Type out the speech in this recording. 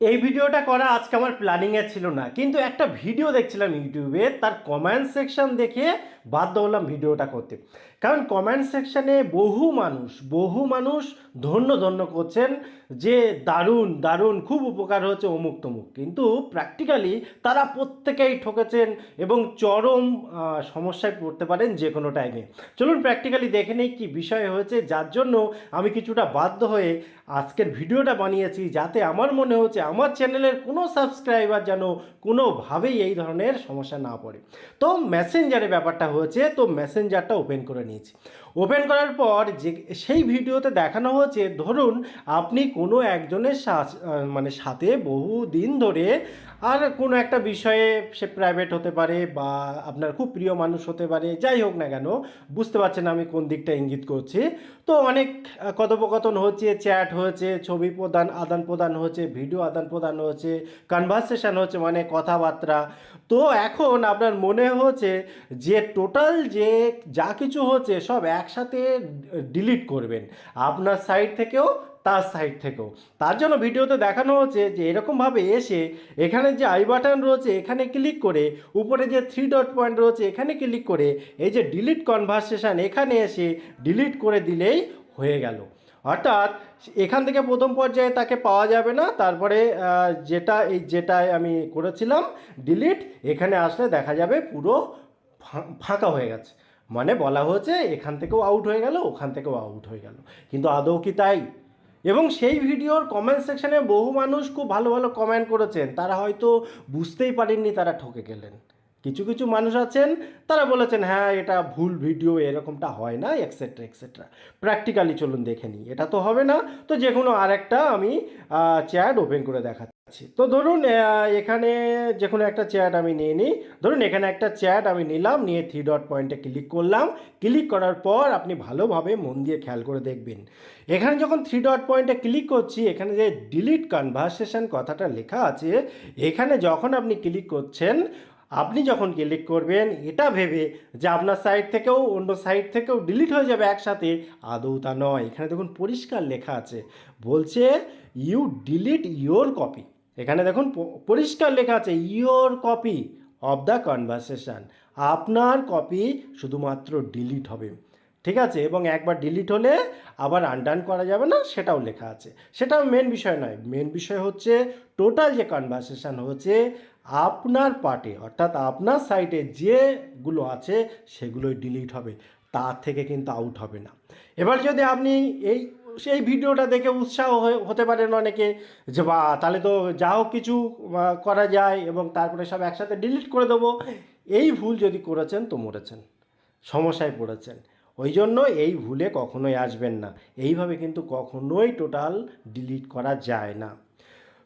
এই ভিডিওটা করা আজকে আমার প্ল্যানিংয়ে ছিল না, কিন্তু একটা ভিডিও দেখছিলাম ইউটিউবে, তার কমেন্ট সেকশন দেখে বাধ্য হলাম ভিডিওটা করতে। কারণ কমেন্ট সেকশনে বহু মানুষ বহু মানুষ ধন্য ধন্য করছেন যে দারুণ দারুণ, খুব উপকার হচ্ছে অমুক তমুক। কিন্তু প্র্যাকটিক্যালি তারা প্রত্যেকেই ঠকেছেন এবং চরম সমস্যায় পড়তে পারেন যে কোনো টাইমে চলুন প্র্যাকটিক্যালি দেখে নেই কী বিষয় হয়েছে, যার জন্য আমি কিছুটা বাধ্য হয়ে আজকের ভিডিওটা বানিয়েছি, যাতে আমার মনে হচ্ছে আমার চ্যানেলের কোনো সাবস্ক্রাইবার যেন কোনোভাবেই এই ধরনের সমস্যা না পড়ে। তো মেসেঞ্জারে ব্যাপারটা হয়েছে, তো মেসেঞ্জারটা ওপেন করে নিয়েছি। ওপেন করার পর যে সেই ভিডিওতে দেখানো হয়েছে, ধরুন আপনি কোনো একজনের মানে সাথে বহু দিন ধরে আর কোনো একটা বিষয়ে সে প্রাইভেট হতে পারে বা আপনার খুব প্রিয় মানুষ হতে পারে, যাই হোক না কেন, বুঝতে পারছেন আমি কোন দিকটা ইঙ্গিত করছি। তো অনেক কথোপকথন হচ্ছে চ্যাট হয়েছে, ছবি প্রদান, আদান প্রদান হচ্ছে ভিডিও আদান প্রদান হচ্ছে কনভারসেশন হচ্ছে মানে কথাবার্তা। তো এখন আপনার মনে হচ্ছে যে টোটাল যে যা কিছু হচ্ছে সব একসাথে ডিলিট করবেন, আপনার সাইড থেকেও তার সাইড থেকেও। তার জন্য ভিডিওতে দেখানো হচ্ছে যে এরকমভাবে এসে এখানে যে আই বাটন রয়েছে, এখানে ক্লিক করে, উপরে যে থ্রি ডট পয়েন্ট রয়েছে, এখানে ক্লিক করে, এই যে ডিলিট কনভারসেশন এখানে এসে ডিলিট করে দিলেই হয়ে গেল। অর্থাৎ এখান থেকে প্রথম পর্যায়ে তাকে পাওয়া যাবে না, তারপরে যেটা এই যেটায় আমি করেছিলাম ডিলিট এখানে আসলে দেখা যাবে পুরো ফাঁকা হয়ে গেছে। মানে বলা হয়েছে এখান থেকেও আউট হয়ে গেল, ওখান থেকেও আউট হয়ে গেল। কিন্তু আদৌ কি তাই? এবং সেই ভিডিওর কমেন্ট সেকশনে বহু মানুষ খুব ভালো ভালো কমেন্ট করেছেন। তারা হয়তো বুঝতেই পারেননি তারা ঠকে গেলেন। কিছু কিছু মানুষ আছেন, তারা বলেছেন হ্যাঁ এটা ভুল ভিডিও, এরকমটা হয় না এক্সেট্রা এক্সেট্রা প্র্যাকটিক্যালি চলুন দেখে নিই, এটা তো হবে না। তো যে কোনো আরেকটা আমি চ্যাট ওপেন করে দেখাচ্ছি। তো ধরুন এখানে যে কোনো একটা চ্যাট আমি নিয়ে নিই। ধরুন, এখানে একটা চ্যাট আমি নিলাম, নিয়ে থ্রি ডট পয়েন্টে ক্লিক করলাম। ক্লিক করার পর আপনি ভালোভাবে মন দিয়ে খেয়াল করে দেখবেন। এখানে যখন থ্রি ডট পয়েন্টে ক্লিক করছি, এখানে যে ডিলিট কনভারসেশন কথাটা লেখা আছে, এখানে যখন আপনি ক্লিক করছেন আপনি যখন ক্লিক করবেন, এটা ভেবে যে আপনার সাইড থেকেও অন্য সাইড থেকেও ডিলিট হয়ে যাবে একসাথে, আদৌ তা নয়। এখানে দেখুন পরিষ্কার লেখা আছে। বলছে ইউ ডিলিট ইয়োর কপি এখানে দেখুন পরিষ্কার লেখা আছে your copy of the conversation আপনার কপি শুধুমাত্র ডিলিট হবে। ঠিক আছে? এবং একবার ডিলিট হলে আবার আনডান করা যাবে না, সেটাও লেখা আছে। সেটাও মেন বিষয় নয়। মেন বিষয় হচ্ছে টোটাল যে কনভারসেশন হচ্ছে আপনার পার্টে, অর্থাৎ আপনার সাইটে যেগুলো আছে সেগুলোই ডিলিট হবে, তার থেকে কিন্তু আউট হবে না। এবার যদি আপনি এই, সেই ভিডিওটা দেখে উৎসাহ হতে পারেন অনেকে যে, বা, তাহলে তো যা হোক কিছু করা যায় এবং তারপরে সব একসাথে ডিলিট করে দেবো। এই ভুল যদি করেছেন তো মরেছেন, সমস্যায় পড়েছেন। ওই জন্য এই ভুলে কখনোই আসবেন না। এইভাবে কিন্তু কখনোই টোটাল ডিলিট করা যায় না।